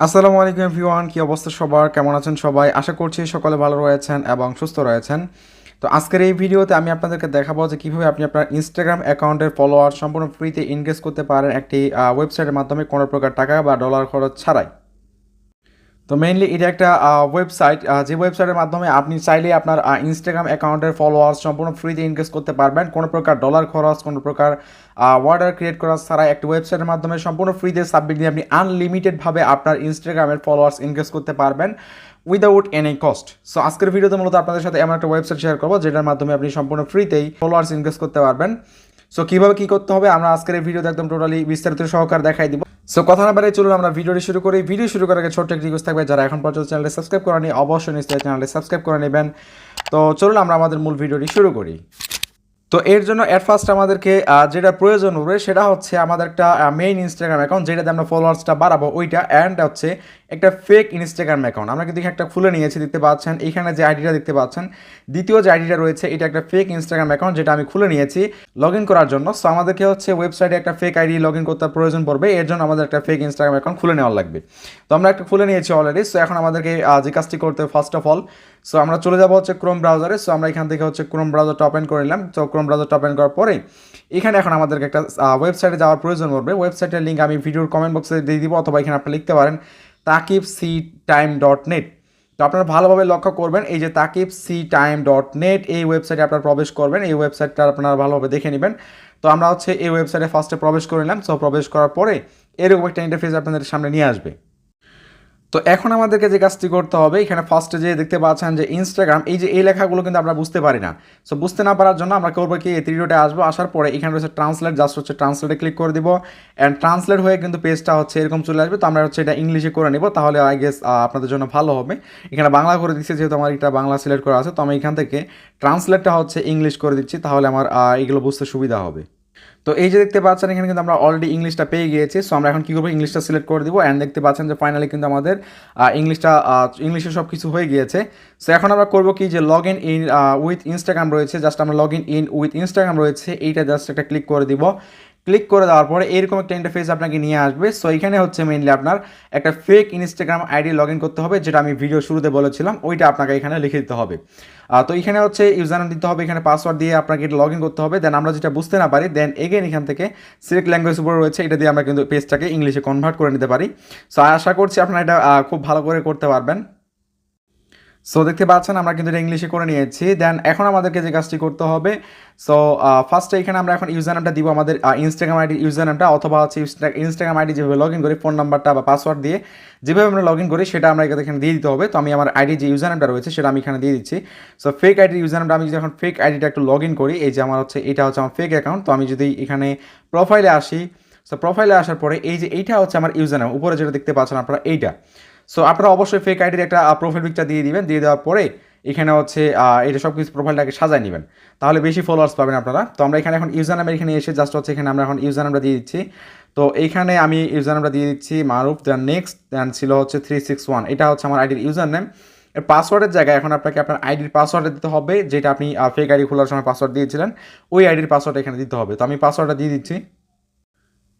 আসসালামু আলাইকুম এভরিওয়ান, কি অবস্থা সবার? কেমন আছেন সবাই? আশা করছি সকলে ভালো রয়েছেন এবং সুস্থ রয়েছেন। তো আজকের এই ভিডিওতে আমি আপনাদেরকে দেখাবো যে কীভাবে আপনি আপনার ইনস্টাগ্রাম অ্যাকাউন্টের ফলোয়ার সম্পূর্ণ ফ্রিতে ইনগেজ করতে পারেন একটি ওয়েবসাইটের মাধ্যমে কোনো প্রকার টাকা বা ডলার খরচ ছাড়াই। তো মেইনলি এটা একটা ওয়েবসাইট যে ওয়েবসাইটের মাধ্যমে আপনি চাইলে আপনার ইনস্টাগ্রাম অ্যাকাউন্টের ফলোয়ার্স সম্পূর্ণ ফ্রিতে ইনক্রিজ করতে পারবেন। কোনো প্রকার ডলার খরচ, কোনো প্রকার ওয়ার্ডার ক্রিয়েট করা ছাড়া একটি ওয়েবসাইটের মাধ্যমে সম্পূর্ণ ফ্রিতে সাবমিট দিয়ে আপনি আনলিমিটেডভাবে আপনার ইনস্টাগ্রামের ফলোয়ার্স ইনক্রিজ করতে পারবেন উইদাউট এনি কস্ট সো আজকের ভিডিওতে মূলত আপনাদের সাথে এমন একটা ওয়েবসাইট শেয়ার করব, যেটার মাধ্যমে আপনি সম্পূর্ণ ফ্রিতেই ফলোয়ার্স ইনক্রিজ করতে পারবেন। সো কীভাবে কী করতে হবে? আমরা আজকের এই ভিডিওতে একদম টোটালি বিস্তারিত সহকার দেখাই দিব। সো কথা না বারে চলুন, আমরা ভিডিওটি শুরু করি। ভিডিও শুরু করার আগে ছোট্ট একটি রিকোয়েস্ট থাকবে, যারা এখন পর্যন্ত চ্যানেলটি সাবস্ক্রাইব করেনি, অবশ্যই নিশ্চয়ই চ্যানেলটি সাবস্ক্রাইব করে নেবেন। তো, চলুন, আমরা আমাদের মূল ভিডিওটি শুরু করি। তো, এর জন্য অ্যাট ফার্স্ট আমাদেরকে যেটা প্রয়োজন হবে, সেটা হচ্ছে আমাদের একটা মেইন ইনস্টাগ্রাম অ্যাকাউন্ট যেটাতে আমরা ফলোয়ার্সটা বাড়াবো, ওইটা অ্যান্ড হচ্ছে একটা ফেক ইনস্টাগ্রাম অ্যাকাউন্ট আমরা কিন্তু একটা খুলে নিয়েছি, দেখতে পাচ্ছেন। এখানে যে আইডিটা দেখতে পাচ্ছেন, দ্বিতীয় যে আইডিটা রয়েছে, এটা একটা ফেক ইনস্টাগ্রাম অ্যাকাউন্ট যেটা আমি খুলে নিয়েছি লগ করার জন্য। সো আমাদেরকে হচ্ছে ওয়েবসাইটে একটা ফেক আইডি লগ করতে প্রয়োজন পড়বে, এর জন্য আমাদের একটা ফেক ইনস্টাগ্রাম অ্যাকাউন্ট খুলে নেওয়া লাগবে। তো, আমরা একটা খুলে নিয়েছি অলরেডি সো এখন আমাদেরকে যে কাজটি করতে ফার্স্ট অফ অল সো আমরা চলে যাব হচ্ছে ক্রোম ব্রাউজারে সো আমরা এখান থেকে হচ্ছে ক্রোম ব্রাউজারটা ওপেন করে নিলাম। তো ক্রোম ব্রাউজারটা ওপেন করার পরে, এখানে এখন আমাদেরকে একটা ওয়েবসাইটে যাওয়ার প্রয়োজন পড়বে। ওয়েবসাইটের লিঙ্ক আমি ভিডিওর কমেন্ট বক্সে দিয়ে দিব, অথবা এখানে আপনি লিখতে পারেন। Takib C time dot net. তো আপনারা ভালোভাবে লক্ষ্য করবেন, এই যে Takib C time dot net, এই ওয়েবসাইটে আপনারা প্রবেশ করবেন, এই ওয়েবসাইটটা আপনারা ভালোভাবে দেখে নেবেন। তো আমরা হচ্ছে এই ওয়েবসাইটে ফার্স্টে প্রবেশ করে নিলাম। সো প্রবেশ করার পরে এরকম একটা ইন্টারফেস আপনাদের সামনে নিয়ে আসবে। তো এখন আমাদেরকে যে কাজটি করতে হবে, এখানে ফার্স্টে যে দেখতে পাচ্ছেন যে ইনস্টাগ্রাম এই যে এই লেখাগুলো কিন্তু আমরা বুঝতে পারি না। সো বুঝতে না পারার জন্য আমরা করব কি, এই ত্রিডোটে আসব, আসার পরে এখানে রয়েছে ট্রান্সলেট জাস্ট হচ্ছে ট্রান্সলেটে ক্লিক করে দিব। অ্যান্ড ট্রান্সলেট হয়ে কিন্তু পেজটা হচ্ছে এরকম চলে আসবে, তো আমরা হচ্ছে এটা ইংলিশে করে নিব, তাহলে আই গেস আপনাদের জন্য ভালো হবে। এখানে বাংলা করে দিচ্ছে, যেহেতু আমার এটা বাংলা সিলেক্ট করা আছে, তো আমি এখান থেকে ট্রান্সলেটটা হচ্ছে ইংলিশ করে দিচ্ছি, তাহলে আমার এগুলো বুঝতে সুবিধা হবে। তো এই যে দেখতে পাচ্ছেন, এখানে কিন্তু আমরা অলরেডি ইংলিশটা পেয়ে গিয়েছি। সো আমরা এখন কী করব? ইংলিশটা সিলেক্ট করে দিব। অ্যান্ড দেখতে পাচ্ছেন যে ফাইনালি কিন্তু আমাদের ইংলিশটা ইংলিশে সব কিছু হয়ে গিয়েছে। সো এখন আমরা করব কি যে log in in with Instagram রয়েছে। জাস্ট আমরা log in in with Instagram রয়েছে। এইটা জাস্ট একটা ক্লিক করে দিব। ক্লিক করে দেওয়ার পরে এরকম একটা ইন্টারফেস আপনাকে নিয়ে আসবে। সো এখানে হচ্ছে মেইনলি আপনার একটা ফেক ইনস্টাগ্রাম আইডি লগ করতে হবে, যেটা আমি ভিডিও শুরুতে বলেছিলাম, ওইটা আপনাকে এখানে লিখে দিতে হবে। তো এখানে হচ্ছে ইউজার দিতে হবে, এখানে পাসওয়ার্ড দিয়ে আপনাকে এটা লগ করতে হবে। দেন আমরা যেটা বুঝতে না পারি দেন এগেন এখান থেকে সিলেক্ট ল্যাঙ্গুয়েজ উপরে রয়েছে, এটা দিয়ে আমরা কিন্তু পেজটাকে ইংলিশে কনভার্ট করে নিতে পারি। সো আশা করছি আপনারা এটা খুব ভালো করে করতে পারবেন। সো দেখতে পাচ্ছেন, আমরা কিন্তু এটা ইংলিশে করে নিয়েছি। দেন এখন আমাদেরকে যে কাজটি করতে হবে সো ফার্স্টে এখানে আমরা এখন ইউজার নামটা দিব আমাদের ইনস্টাগ্রাম আইডি ইউজার নামটা অথবা হচ্ছে ইনস্টাগ্রাম আইডি যেভাবে লগ ইন করি ফোন নাম্বারটা বা পাসওয়ার্ড দিয়ে যেভাবে আমরা লগ ইন করি, সেটা আমরা এখানে দিয়ে দিতে হবে। তো আমি আমার আইডি যে ইউজার নামটা রয়েছে, সেটা আমি এখানে দিয়ে দিচ্ছি। সো ফেক আইডি ইউজার নামটা আমি যদি এখন ফেক আইডিটা একটু লগ ইন করি, এই যে আমার হচ্ছে, এটা হচ্ছে আমার ফেক অ্যাকাউন্ট তো আমি যদি এখানে প্রোফাইলে আসি সো প্রোফাইলে আসার পরে এই যে এইটা হচ্ছে আমার ইউজার নাম উপরে যেটা দেখতে পাচ্ছেন আপনারা, এইটা। সো আপনারা অবশ্যই ফেক আইডির একটা প্রোফাইল পিকচার দিয়ে দিবেন, দিয়ে দেওয়ার পরে এখানে হচ্ছে এটা সব কিছু প্রোফাইলটাকে সাজায় নেবেন। তাহলে বেশি ফলোয়ার্স পাবেন আপনারা। তো আমরা এখানে এখন ইউজার নামের এখানে এসে জাস্ট হচ্ছে এখানে আমরা এখন ইউজার নামটা দিয়ে দিচ্ছি। তো এইখানে আমি ইউজার নামটা দিয়ে দিচ্ছি মারুফ দেন নেক্সট দ্যান ছিল হচ্ছে থ্রি সিক্স ওয়ান এটা হচ্ছে আমার আইডির ইউজার নেম এর পাসওয়ার্ডের জায়গায় এখন আপনাকে আপনার আইডির পাসওয়ার্ড দিতে হবে, যেটা আপনি ফেক আইডি খোলার সময় পাসওয়ার্ড দিয়েছিলেন। ওই আইডির পাসওয়ার্ড এখানে দিতে হবে। তো আমি পাসওয়ার্ডটা দিয়ে দিচ্ছি।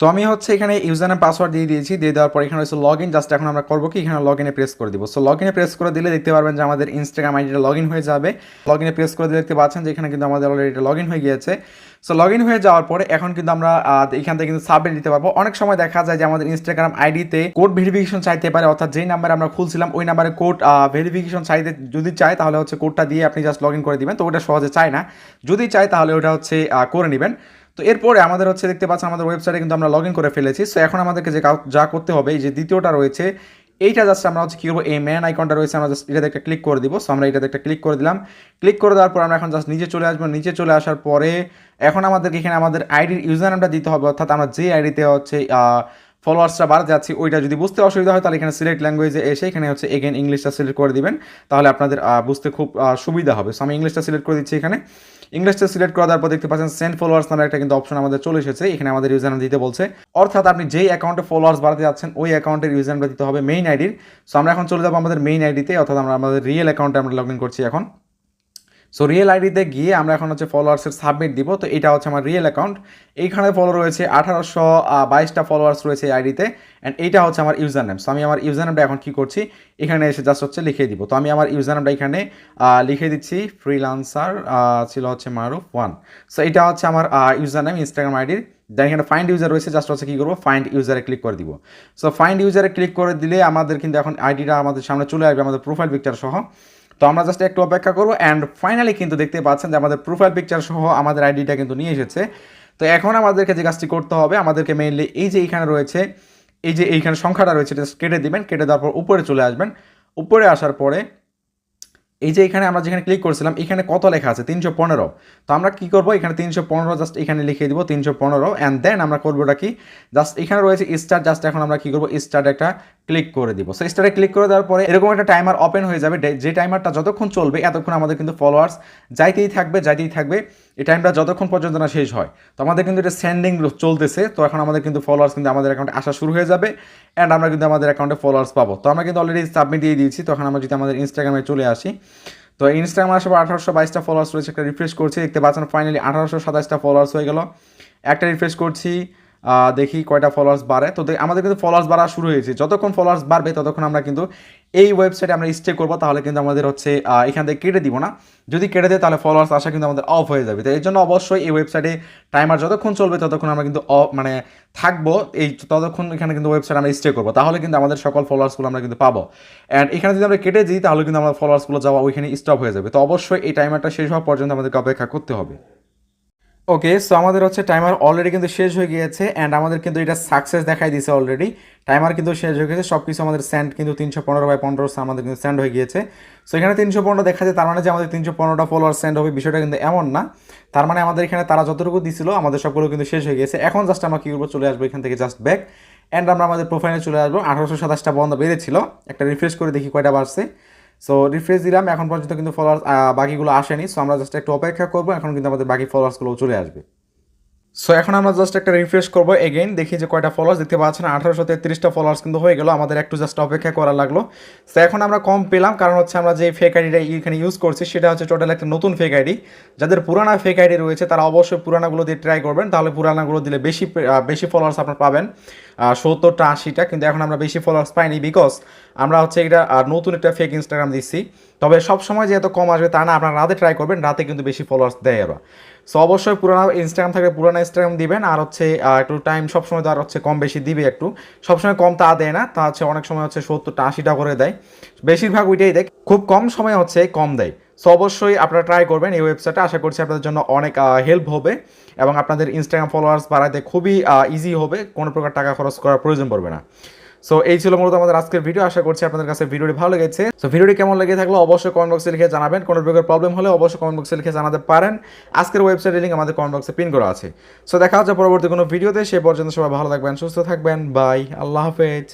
তো আমি হচ্ছে এখানে ইউজার নেম পাসওয়ার্ড দিয়ে দিয়েছি, দিয়ে দেওয়ার পর এখানে হচ্ছে লগ ইন জাস্ট এখন আমরা করব কি? এখানে লগ ইনে প্রেস করে দিব। সো লগ ইনে প্রেস করে দিলে দেখতে পারবেন যে আমাদের ইনস্টাগ্রাম আইডিটা লগ ইন হয়ে যাবে। লগ ইনে প্রেস করে দিলে দেখতে পাচ্ছেন যে এখানে কিন্তু আমাদের অলরেডি লগ ইন হয়ে গিয়েছে। সো লগ ইন হয়ে যাওয়ার পরে এখন কিন্তু আমরা এখান থেকে কিন্তু সাবমিট দিতে পারব। অনেক সময় দেখা যায় যে আমাদের ইনস্টাগ্রাম আইডিতে কোড ভেরিফিকেশন চাইতে পারে, অর্থাৎ যেই নাম্বারে আমরা খুলছিলাম, ওই নাম্বারে কোড ভেরিফিকেশন চাইতে, যদি চায় তাহলে হচ্ছে কোডটা দিয়ে আপনি জাস্ট লগ ইন করে দিবেন। তো ওটা সহজে চায় না। যদি চায় তাহলে ওটা হচ্ছে করে নেবেন। তো এরপরে আমাদের হচ্ছে দেখতে পাচ্ছেন আমাদের ওয়েবসাইটে কিন্তু আমরা লগ ইন করে ফেলেছি। সো এখন আমাদেরকে যে যা করতে হবে, এই যে দ্বিতীয়টা রয়েছে, এইটা জাস্ট আমরা হচ্ছে কী করব এই ম্যান আইকনটা রয়েছে, আমরা জাস্ট এটাতে একটা ক্লিক করে দিব। সো আমরা এটাতে একটা ক্লিক করে দিলাম। ক্লিক করে দেওয়ার পর আমরা এখন জাস্ট নিচে চলে আসব। নিচে চলে আসার পরে এখন আমাদেরকে এখানে আমাদের আইডির ইউজার নামটা দিতে হবে। অর্থাৎ আমরা যে আইডিতে হচ্ছে ফলোয়ার্সটা বাড়াতে যাচ্ছি, ওইটা যদি বুঝতে অসুবিধা হয়, তাহলে এখানে সিলেক্ট ল্যাঙ্গুয়েজে এসে এখানে হচ্ছে এগেন ইংলিশটা সিলেক্ট করে দিবেন, তাহলে আপনাদের বুঝতে খুব সুবিধা হবে। সো আমি ইংলিশটা সিলেক্ট করে দিচ্ছি এখানে। ইংলিশটা সিলেক্ট করে দেওয়ার পর দেখতে পাচ্ছেন সেন্ড ফলোয়ার্স নামে একটা কিন্তু অপশন আমাদের চলে এসেছে, এখানে আমাদের ইউজার নাম দিতে বলছে। অর্থাৎ আপনি যেই অ্যাকাউন্টে ফলোয়ার্স বাড়াতে যাচ্ছেন, ওই অ্যাকাউন্টের ইউজার নামটা দিতে হবে মেইন আইডির সো আমরা এখন চলে যাব আমাদের মেইন আইডিতে অর্থাৎ আমরা আমাদের রিয়েল অ্যাকাউন্টে আমরা লগ ইন করছি এখন। সো রিয়েল আইডিতে গিয়ে আমরা এখন হচ্ছে ফলোয়ার্সের সাবমিট দিব। তো এটা হচ্ছে আমার রিয়েল অ্যাকাউন্ট এইখানে ফলো রয়েছে আঠারোশো বাইশটা ফলোয়ার্স রয়েছে এই আইডিতে অ্যান্ড এইটা হচ্ছে আমার ইউজার নেম সো আমি আমার ইউজার নেমটা এখন কী করছি? এখানে এসে জাস্ট হচ্ছে লিখে দিব। তো আমি আমার ইউজার নেমটা এখানে লিখে দিচ্ছি। ফ্রিলান্সার ছিল হচ্ছে মারুফ ওয়ান। সো এটা হচ্ছে আমার ইউজার নেম ইনস্টাগ্রাম আইডির দেন এখানে ফাইন্ড ইউজার রয়েছে জাস্ট হচ্ছে কী করব? ফাইন্ড ইউজারে ক্লিক করে দিব। সো ফাইন্ড ইউজারে ক্লিক করে দিলে আমাদের কিন্তু এখন আইডিটা আমাদের সামনে চলে আসবে, আমাদের প্রোফাইল পিকচার সহ। তো আমরা জাস্ট একটু অপেক্ষা করব অ্যান্ড ফাইনালি কিন্তু দেখতে পাচ্ছেন যে আমাদের প্রোফাইল পিকচার সহ আমাদের আইডিটা কিন্তু নিয়ে এসেছে। তো এখন আমাদেরকে যে কাজটি করতে হবে, আমাদেরকে মেইনলি এই যে এইখানে রয়েছে, এই যে এইখানে সংখ্যাটা রয়েছে, এটা কেটে দিবেন, কেটে দেওয়ার পর উপরে চলে আসবেন। উপরে আসার পরে এই যে এখানে আমরা যেখানে ক্লিক করছিলাম, এখানে কত লেখা আছে? তিনশো পনেরো। তো আমরা কি করব? এখানে তিনশো পনেরো জাস্ট এখানে লিখে দিব, তিনশো পনেরো অ্যান্ড দেন আমরা করব ওটা কি? জাস্ট এখানে রয়েছে স্টার জাস্ট এখন আমরা কি করব? স্টার্ট একটা ক্লিক করে দিব। সো স্টারে ক্লিক করে দেওয়ার পরে এরকম একটা টাইমার ওপেন হয়ে যাবে। যে টাইমারটা যতক্ষণ চলবে, এতক্ষণ আমাদের কিন্তু ফলোয়ার্স যাইতেই থাকবে যাইতেই থাকবে। এই টাইমটা যতক্ষণ পর্যন্ত না শেষ হয়। তো আমাদের কিন্তু এটা সেন্ডিং চলতেছে। তো এখন আমাদের কিন্তু ফলোয়ার্স কিন্তু আমাদের অ্যাকাউন্টে আসা শুরু হয়ে যাবে। অ্যান্ড আমরা কিন্তু আমাদের অ্যাকাউন্টে ফলোয়ার্স পাবো। তো আমরা কিন্তু অলরেডি সাবমিট দিয়ে দিয়েছি। তখন আমরা যদি আমাদের ইনস্টাগ্রামে চলে আসি। তো ইনস্টাগ্রামে পর আঠারোশো বাইশটা ফলোয়ার্স রয়েছে। একটা রিফ্রেশ করছি। দেখতে পাচ্ছেন ফাইনালি আঠারোশো সাতাশটা ফলোয়ার্স হয়ে গেল। একটা রিফ্রেশ করছি। দেখি কয়টা ফলোয়ার্স বাড়ে। তো আমাদের কিন্তু ফলোয়ার্স বাড়া শুরু হয়েছে। যতক্ষণ ফলোয়ার্স বাড়বে, ততক্ষণ আমরা কিন্তু এই ওয়েবসাইটে আমরা স্টে করব। তাহলে কিন্তু আমাদের হচ্ছে এখান থেকে কেটে দিব না। যদি কেটে দেয়, তাহলে ফলোয়ার্স আসা কিন্তু আমাদের অফ হয়ে যাবে। তো এই জন্য অবশ্যই এই ওয়েবসাইটে টাইমার যতক্ষণ চলবে, ততক্ষণ আমরা কিন্তু off- মানে থাকব। এই ততক্ষণ এখানে কিন্তু ওয়েবসাইট আমরা স্টে করব। তাহলে কিন্তু আমাদের সকল ফলোয়ার্সগুলো আমরা কিন্তু পাবো। অ্যান্ড এখানে যদি আমরা কেটে দিই, তাহলে কিন্তু আমাদের ফলোয়ার্সগুলো যাওয়া ওইখানে স্টপ হয়ে যাবে। তো অবশ্যই এই টাইমারটা শেষ হওয়া পর্যন্ত আমাদেরকে অপেক্ষা করতে হবে। ওকে সো আমাদের হচ্ছে টাইমার অলরেডি কিন্তু শেষ হয়ে গিয়েছে অ্যান্ড আমাদের কিন্তু এটা সাকসেস দেখাই দিয়েছে অলরেডি টাইমার কিন্তু শেষ হয়ে গেছে সব কিছু আমাদের সেন্ড কিন্তু তিনশো পনেরো বাই পনেরো আমাদের কিন্তু সেন্ড হয়ে গিয়েছে। সো এখানে তিনশো পনেরো দেখা যায়, তার মানে যে আমাদের তিনশো পনেরোটা ফলোয়ার সেন্ড হবে, বিষয়টা কিন্তু এমন না। তার মানে আমাদের এখানে তারা যতটুকু দিছিল, আমাদের সবগুলো কিন্তু শেষ হয়ে গিয়েছে। এখন জাস্ট আমরা কী করব, চলে আসব এখান থেকে জাস্ট ব্যাক অ্যান্ড আমরা আমাদের প্রোফাইলে চলে আসব। আঠারোশো সাতাশটা বন্ধ বেড়েছিল। একটা রিফ্রেশ করে দেখি কয়টা বাড়ছে। সো রিফ্রেশ দিলাম, এখন পর্যন্ত কিন্তু ফলোয়ার্স বাকিগুলো আসেনি। সো আমরা জাস্ট একটু অপেক্ষা করব, এখন কিন্তু আমাদের বাকি ফলোয়ার্সগুলো চলে আসবে। সো এখন আমরা জাস্ট একটা রিফ্রেশ করব। এগেইন দেখি যে কয়টা ফলোয়ার্স দেখতে পাচ্ছেন। আঠারোশো তেত্রিশটা ফলোয়ার্স কিন্তু হয়ে গেল। আমাদের একটু জাস্ট অপেক্ষা করা লাগল। সো এখন আমরা কম পেলাম। কারণ হচ্ছে আমরা যে ফেক আইডিটা এখানে ইউজ করছি, সেটা হচ্ছে টোটাল একটা নতুন ফেক আইডি যাদের পুরানা ফেক আইডি রয়েছে, তারা অবশ্যই পুরানাগুলো দিয়ে ট্রাই করবেন। তাহলে পুরানাগুলো দিলে বেশি বেশি ফলোয়ার্স আপনার পাবেন। সত্তরটা আশিটা। কিন্তু এখন আমরা বেশি ফলোয়ার্স পাইনি বিকজ আমরা হচ্ছে এটা নতুন একটা ফেক ইনস্টাগ্রাম দিচ্ছি। তবে সব সময় যে এত কম আসবে তা না, আপনারা রাতে ট্রাই করবেন। রাতে কিন্তু বেশি ফলোয়ার্স দেয় এরা। সো অবশ্যই পুরানো ইনস্টাগ্রাম থাকলে পুরানো ইনস্টাগ্রাম দিবেন, আর হচ্ছে একটু টাইম সবসময় তো আর হচ্ছে কম বেশি দিবে একটু। সবসময় কম তা দেয় না, তা হচ্ছে অনেক সময় হচ্ছে সত্তরটা আশিটা করে দেয়। বেশিরভাগ ওইটাই দেয়, খুব কম সময় হচ্ছে কম দেয়। সো অবশ্যই আপনারা ট্রাই করবেন এই ওয়েবসাইটে আশা করছি আপনাদের জন্য অনেক হেল্প হবে এবং আপনাদের ইনস্টাগ্রাম ফলোয়ার্স বাড়াতে খুবই ইজি হবে। কোনো প্রকার টাকা খরচ করার প্রয়োজন পড়বে না। সো এই ছিল মূলত আমাদের আজকের ভিডিও আশা করছি আপনাদের কাছে ভিডিওটি ভালো লেগেছে। সো ভিডিওটি কেমন লেগে থাকলে অবশ্যই কমেন্ট বক্সে লিখে জানাবেন। কোনো প্রকার প্রবলেম হলে অবশ্যই কমেন্ট বক্সে লিখে জানাতে পারেন। আজকের ওয়েবসাইটের লিঙ্ক আমাদের কমেন্ট বক্সে পিন করা আছে। সো দেখা হচ্ছে পরবর্তী কোনো ভিডিওতে সে পর্যন্ত সবাই ভালো থাকবেন, সুস্থ থাকবেন। বাই আল্লাহ হাফেজ।